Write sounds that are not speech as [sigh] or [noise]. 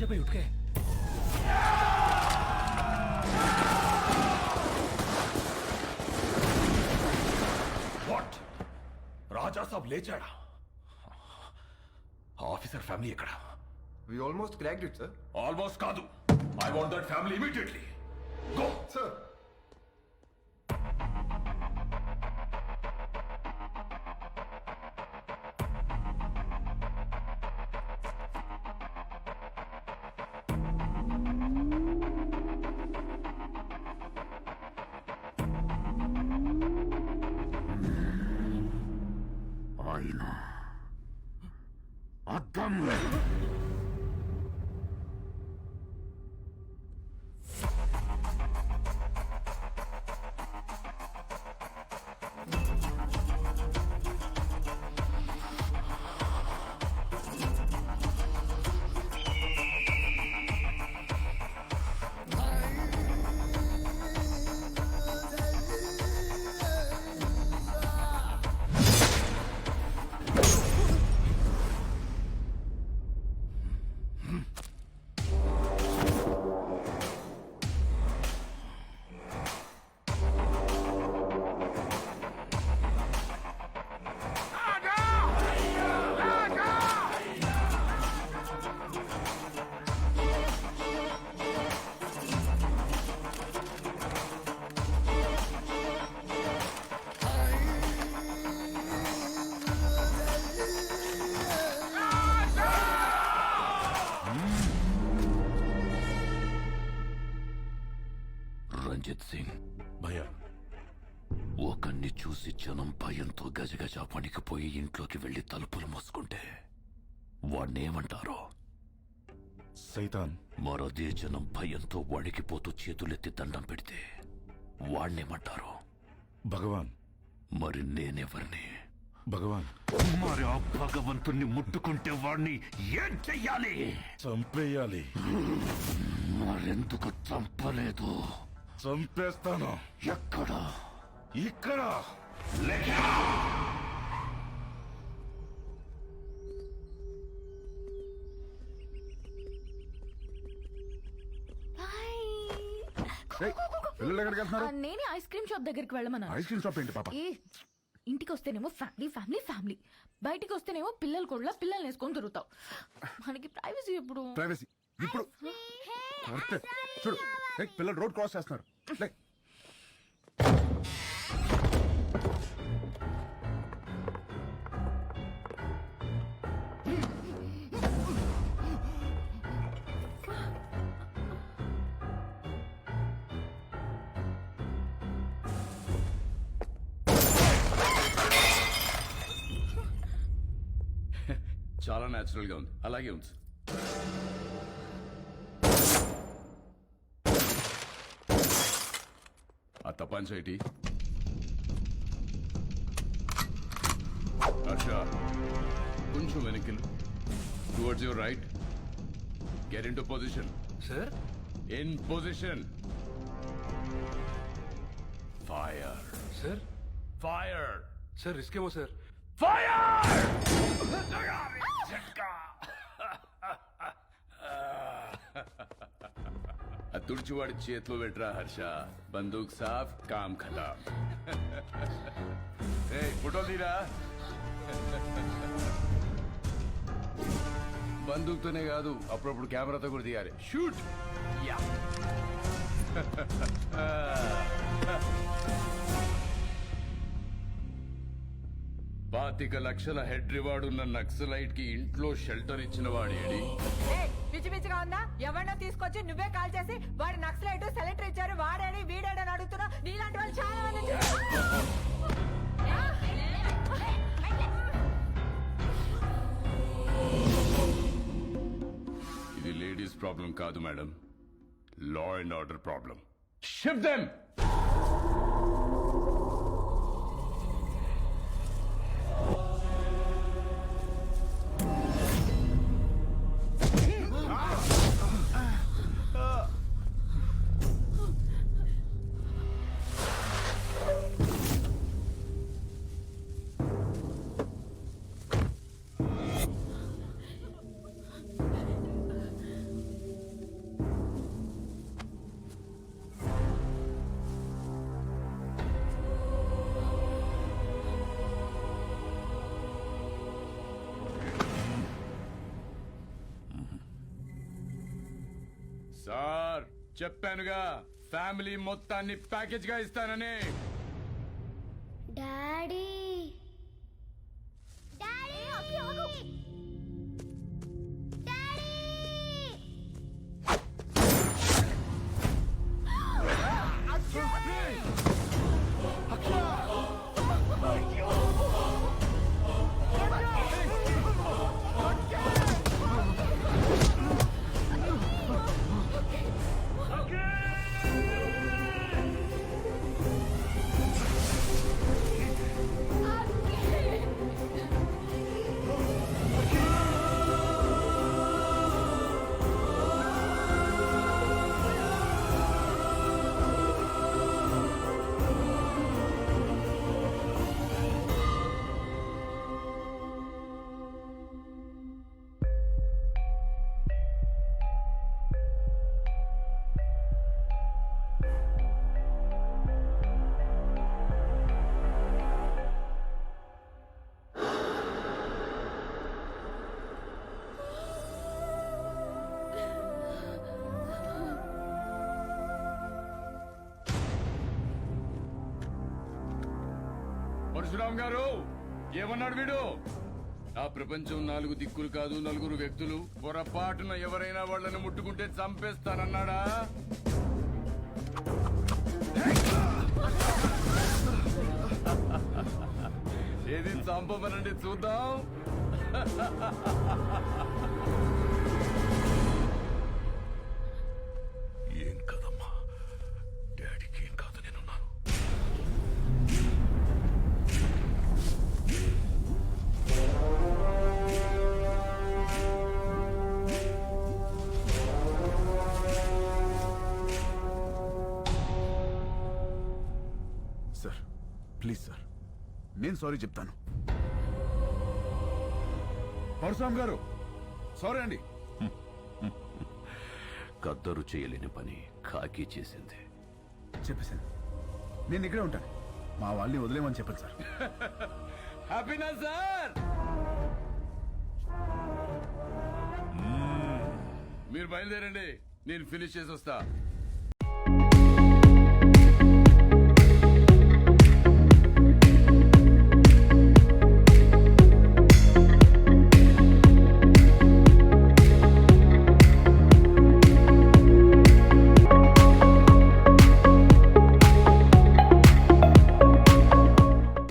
दरवाजे पे उठ गए వాట్ రాజా సాబ్ లేచాడా ఆఫీసర్ ఫ్యామిలీ ఎక్కడ We almost cracked it, sir. Almost కాదు I want that family immediately go Sir. Come. Ranjit Singh భయ్యా ఒకన్ని చూసి జనం భయంతో గజగజ వణికిపోయి ఇంట్లోకి వెళ్ళి తలుపులు మూసుకుంటే వాణ్ణేమంటారో? సైతాన్. మరదే జనం భయంతో వణికిపోతూ చేతులెత్తి దండం పెడితే వాణ్ణేమంటారో? భగవాన్. మరి నేనెవరిని? భగవాన్. మరి ఆ భగవంతుణ్ణి ముట్టుకుంటే వాణ్ణి ఏం చెయ్యాలి? చంపేయాలి. మరెందుకు చంపలేదు? చంపేస్తాను. ఎక్కడ? ఇక్కడ? పిల్లలు ఎక్కడికి వెళ్తున్నారు? ఆ, నేనే ఐస్ క్రీమ్ షాప్ దగ్గరికి వెళ్ళమన్నాను ఐస్ క్రీమ్ షాప్ ఏంటి పాప? ఏ ఇంటికి వస్తేనేమో ఫ్యామిలీ ఫ్యామిలీ ఫ్యామిలీ. బయటికి వస్తేనేమో పిల్లలు కూడా పిల్లల్ని వేసుకొని తిరుగుతావు. మనకి ప్రైవసీ ఎప్పుడు? ప్రైవసీ ఇప్పుడు కరెక్ట్ చూడు. పిల్లలు రోడ్ క్రాస్ చేస్తున్నారు. [laughs] చాలా న్యాచురల్గా ఉంది. అలాగే ఉంది తపాన్ సైటి. హర్ష కొంచెం వెనక్కి towards your right get into position sir in position fire sir fire sir risk ఏమో సార్ ఫైర్ తుడిచివాడి చేతిలో పెట్టరా హర్ష బందూక్ సాఫ్ కామ్ ఖతా ఏ ఫోటో తీరా బందూక్తోనే కాదు అప్పుడప్పుడు కెమెరాతో కూడా తీయాలి షూట్ యా పాతిక లక్షల హెడ్ రివార్డ్ ఉన్న నక్సలైట్కి ఇంట్లో షెల్టర్ ఇచ్చిన వాడేడి ఏయ్, పిచ్చి పిచ్చిగా ఉందా? ఎవరినో తీసుకొచ్చి నువ్వే కాల్ చేసి వాడు నక్సలైట్ సెలెక్టర్ ఇచ్చారు వాడేడి వీడేడని అడుగుతున్నా. నీలాంటి వాళ్ళు చాలా మంది. ఇది లేడీస్ ప్రాబ్లం కాదు madam. Law and order problem. Ship them sir చెప్పానుగా ఫ్యామిలీ మొత్తాన్ని ప్యాకేజ్గా ఇస్తానని. Daddy daddy! పరశురామ్ గారు ఏమన్నాడు వీడు? ఆ ప్రపంచం నాలుగు దిక్కులు కాదు నలుగురు వ్యక్తులు. పొరపాటున ఎవరైనా వాళ్ళని ముట్టుకుంటే చంపేస్తానన్నాడా? ఏది చంపమనండి చూద్దాం. Please sir. నేను సారీ చెప్తాను. పరశురామ్ గారు సారీ అండి. కద్దరు చేయలేని పని కాకి చేసింది. చెప్పేశాను. నేను ఇక్కడే ఉంటాను. మా వాళ్ళని వదిలేమని చెప్పండి సార్. హ్యాపీనా సార్ మీరు బయలుదేరండి. నేను ఫినిష్ చేసి వస్తా.